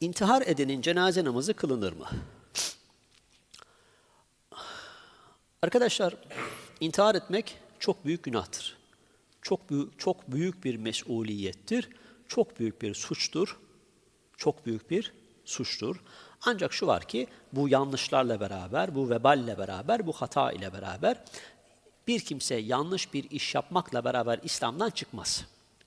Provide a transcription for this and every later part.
İntihar edenin cenaze namazı kılınır mı? Arkadaşlar, intihar etmek çok büyük günahtır. Çok büyük, çok büyük bir mesuliyettir. Çok büyük bir suçtur. Çok büyük bir suçtur. Ancak şu var ki bu yanlışlarla beraber, bu veballe beraber, bu hata ile beraber bir kimse yanlış bir iş yapmakla beraber İslam'dan çıkmaz.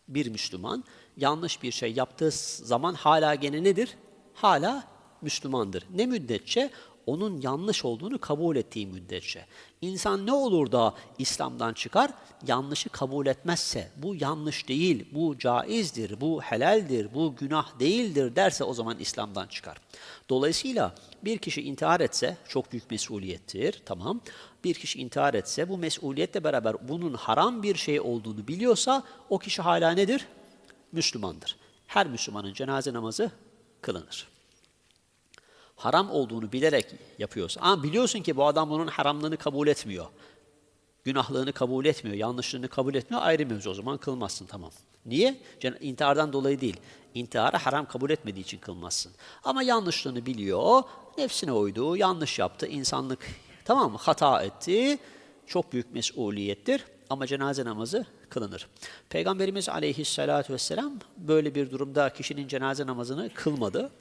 Bir Müslüman yanlış bir şey yaptığı zaman hala gene nedir? Hala Müslümandır. Ne müddetçe? Onun yanlış olduğunu kabul ettiği müddetçe. İnsan ne olur da İslam'dan çıkar? Yanlışı kabul etmezse, bu yanlış değil, bu caizdir, bu helaldir, bu günah değildir derse o zaman İslam'dan çıkar. Dolayısıyla bir kişi intihar etse çok büyük mesuliyettir, tamam. Bir kişi intihar etse bu mesuliyetle beraber bunun haram bir şey olduğunu biliyorsa o kişi hala nedir? Müslümandır. Her Müslümanın cenaze namazı kılınır haram olduğunu bilerek yapıyorsa, ama biliyorsun ki bu adam bunun haramlığını kabul etmiyor, günahlığını kabul etmiyor, yanlışlığını kabul etmiyor, ayrı mevzu o zaman kılmazsın tamam. Niye? Cen- İntihardan dolayı değil. İntiharı haram kabul etmediği için kılmazsın. Ama yanlışlığını biliyor, nefsine uydu, yanlış yaptı, insanlık tamam mı? Hata etti, çok büyük mesuliyettir ama cenaze namazı kılınır. Peygamberimiz aleyhissalatu vesselam böyle bir durumda kişinin cenaze namazını kılmadı.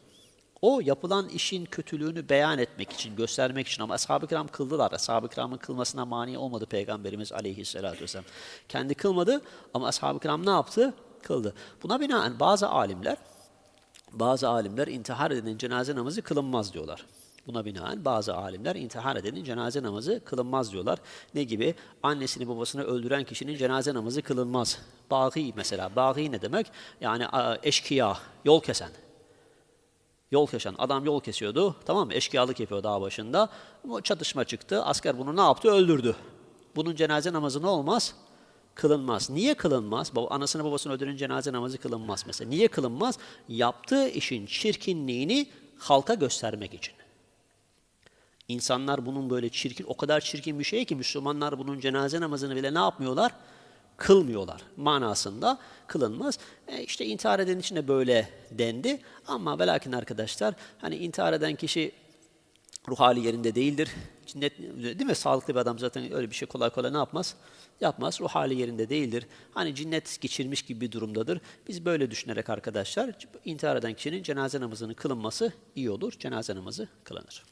O yapılan işin kötülüğünü beyan etmek için, göstermek için ama ashab-ı kiram kıldılar. Ashab-ı kiramın kılmasına mani olmadı Peygamberimiz aleyhissalatü vesselam. Kendi kılmadı ama ashab-ı kiram ne yaptı? Kıldı. Buna binaen bazı alimler, bazı alimler intihar edenin cenaze namazı kılınmaz diyorlar. Buna binaen bazı alimler intihar edenin cenaze namazı kılınmaz diyorlar. Ne gibi? Annesini babasını öldüren kişinin cenaze namazı kılınmaz. Bağı mesela. Bağı ne demek? Yani eşkıya, yol kesen. Yol kesen. Adam yol kesiyordu. Tamam mı? Eşkıyalık yapıyor dağ başında. Ama çatışma çıktı. Asker bunu ne yaptı? Öldürdü. Bunun cenaze namazı ne olmaz? Kılınmaz. Niye kılınmaz? Baba, anasını babasını öldüren cenaze namazı kılınmaz mesela. Niye kılınmaz? Yaptığı işin çirkinliğini halka göstermek için. İnsanlar bunun böyle çirkin, o kadar çirkin bir şey ki Müslümanlar bunun cenaze namazını bile ne yapmıyorlar? Kılmıyorlar manasında kılınmaz. E işte intihar eden için de böyle dendi. Ama ve lakin arkadaşlar hani intihar eden kişi ruh hali yerinde değildir. Cinnet, değil mi? Sağlıklı bir adam zaten öyle bir şey kolay kolay ne yapmaz? Yapmaz. Ruh hali yerinde değildir. Hani cinnet geçirmiş gibi bir durumdadır. Biz böyle düşünerek arkadaşlar intihar eden kişinin cenaze namazının kılınması iyi olur. Cenaze namazı kılınır.